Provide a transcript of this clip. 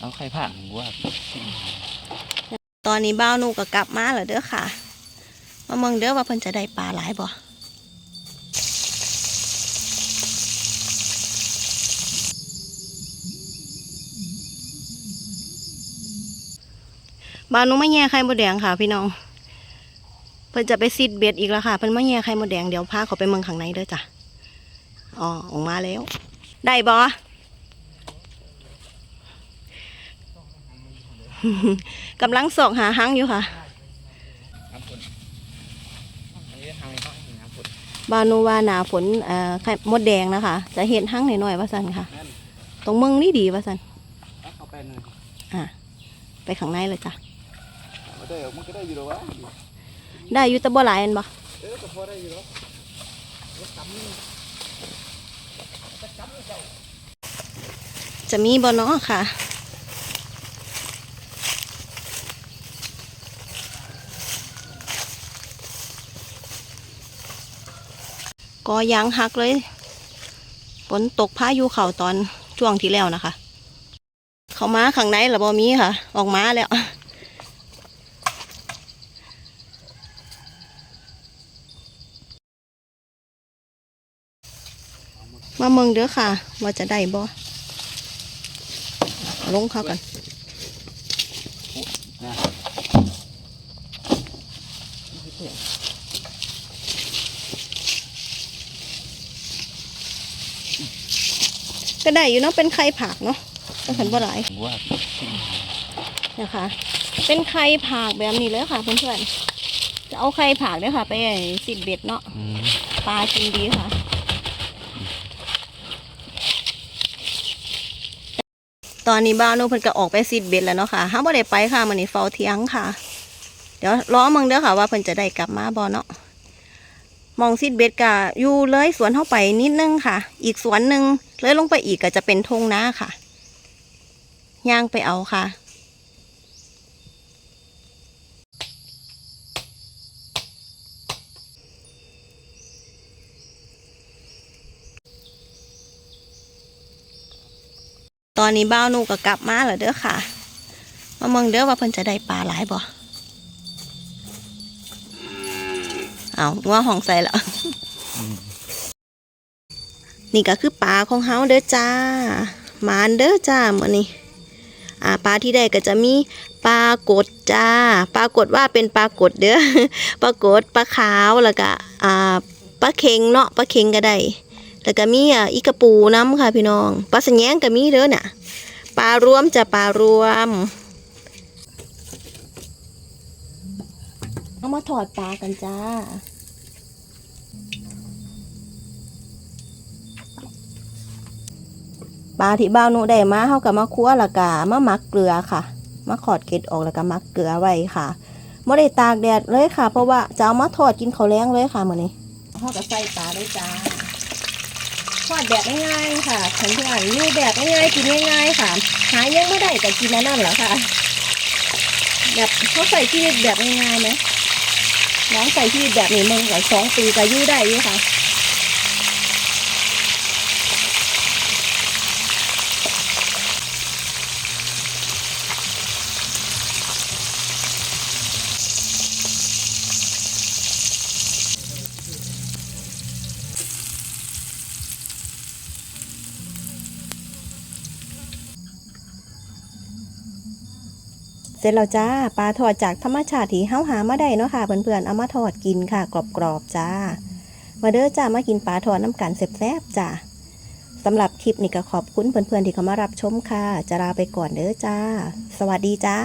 เอาไข่ผ่านว่าตอนนี้บ้าวหนูก็กลับมาแล้วเด้อค่ะ มาเมืองเด้อว่าเพิ่นจะได้ปลาหลายบ่บ้าวหนูมาแย่ไข่มดแดงค่ะ พี่น้อง เพิ่นจะไปซิดเบ็ดอีกแล้วค่ะ เพิ่นมาแย่ไข่มดแดงเดี๋ยวพาเขาไปเมืองข้างในเด้อจ้ะอ๋อออกมาแล้ว ได้บ่ กำลังสอกหาหังอยู่ค่ะน้ำฝนอันนี้ทางนี้เขาให้น้ำฝนบานูวาหนาฝนเอ่อไข่มดแดงนะคะ จะเห็นหั่งหน่อยๆว่าสันค่ะนั่นตรงเมืองนี่ดีว่าสันแล้วเขาไปเลยอะไปข้างในเลยจ้ะมาได้มันก็ได้อยู่แล้ววะได้อยู่แตะบ่หลายอันบ่เออก็พอได้อยู่แล้วจะมีบ่เนาะค่ะ ก็ยางหักเลยฝนตกพายุเข่าตอนช่วงที่แล้วนะคะ เขามาข้างในหรือบ่มีค่ะ ออกมาแล้วมาเมืองเด้อค่ะ ว่าจะได้บ่ลงเขากันนะ ก็ได้อยู่เนาะเป็นไข่ผักเนาะก็ขันบ่หลายว่านะคะ เป็นไข่ผักแบบนี้เลยค่ะเพื่อนๆจะเอาไข่ผักเนี่ยค่ะ ไปสิบเบ็ดเนาะอืมปลากินดีค่ะตอนนี้บ้าวนุ่เพิ่นก็ออกไปสิบเบ็ดแล้วเนาะค่ะห้าบ่ได้ไปค่ะมันนี่เฝ้าเที่ยงค่ะ เดี๋ยวรอมึงเด้อค่ะว่าเพิ่นจะได้กลับมาบ่เนาะ มองสิบเบ็ดก็อยู่เลยสวนเข้าไปนิดนึงค่ะ อีกสวนหนึ่งเลยลงไปอีกก็จะเป็นทงนาค่ะ ย่างไปเอาค่ะตอนนี้บ้าวหนูก็กลับมาแล้วเด้อค่ะ มาเมืองเด้อว่าเพิ่นจะได้ปลาหลายบ่ เอาว่าห้องใส่แล้วนี่ก็คือปลาของเฮาเด้อจ้า มานเด้อจ้ามื้อนี้อ่าปลาที่ได้ก็จะมีปลากดจ้าปรากฏว่าเป็นปลากดเด้อปลากดปลาขาวแล้วก็อ่าปลาเค็งเนาะปลาเค็งก็ได้แล้วก็มีอะอีกระปูน้ำค่ะพี่น้องปลาสัญญงก็มีเด้อน่ะปลารวมจะปลารวม เอา มาถอดปลากันจ้า ปลาที่บ้าวนูได้มาเฮากับมาคั่วแล้วก็มาหมักเกลือค่ะ มาขอดเกล็ดออกแล้วก็หมักเกลือไว้ค่ะไม่ได้ตากแดดเลยค่ะ เพราะว่าจะเอามาทอดกินเขาแล้งเลยค่ะมื้อนี้เฮาก็ใส่ปลาเลยจ้าทอดแบบง่ายๆค่ะฉันทุกอันอยู่แบบง่ายๆกินง่ายๆค่ะ หายังไม่ได้แต่กินอันนั่นแหละค่ะแบบเขาใส่ชีวิตแบบง่ายๆไหม น้องใส่ชีวิตแบบนี้มึงกับสองปีก็อยู่ได้อยู่ค่ะ เสร็จแล้วจ้าปลาทอดจากธรรมชาติที่เฮาหามาได้เนาะค่ะเพื่อนๆเอามาทอดกินค่ะกรอบๆจ้า มาเด้อจ้ามากินปลาทอดน้ำกันแซ่บๆจ้าสำหรับคลิปนี้ก็ขอบคุณเพื่อนๆที่เข้ามารับชมค่ะ จะลาไปก่อนเด้อจ้า สวัสดีจ้า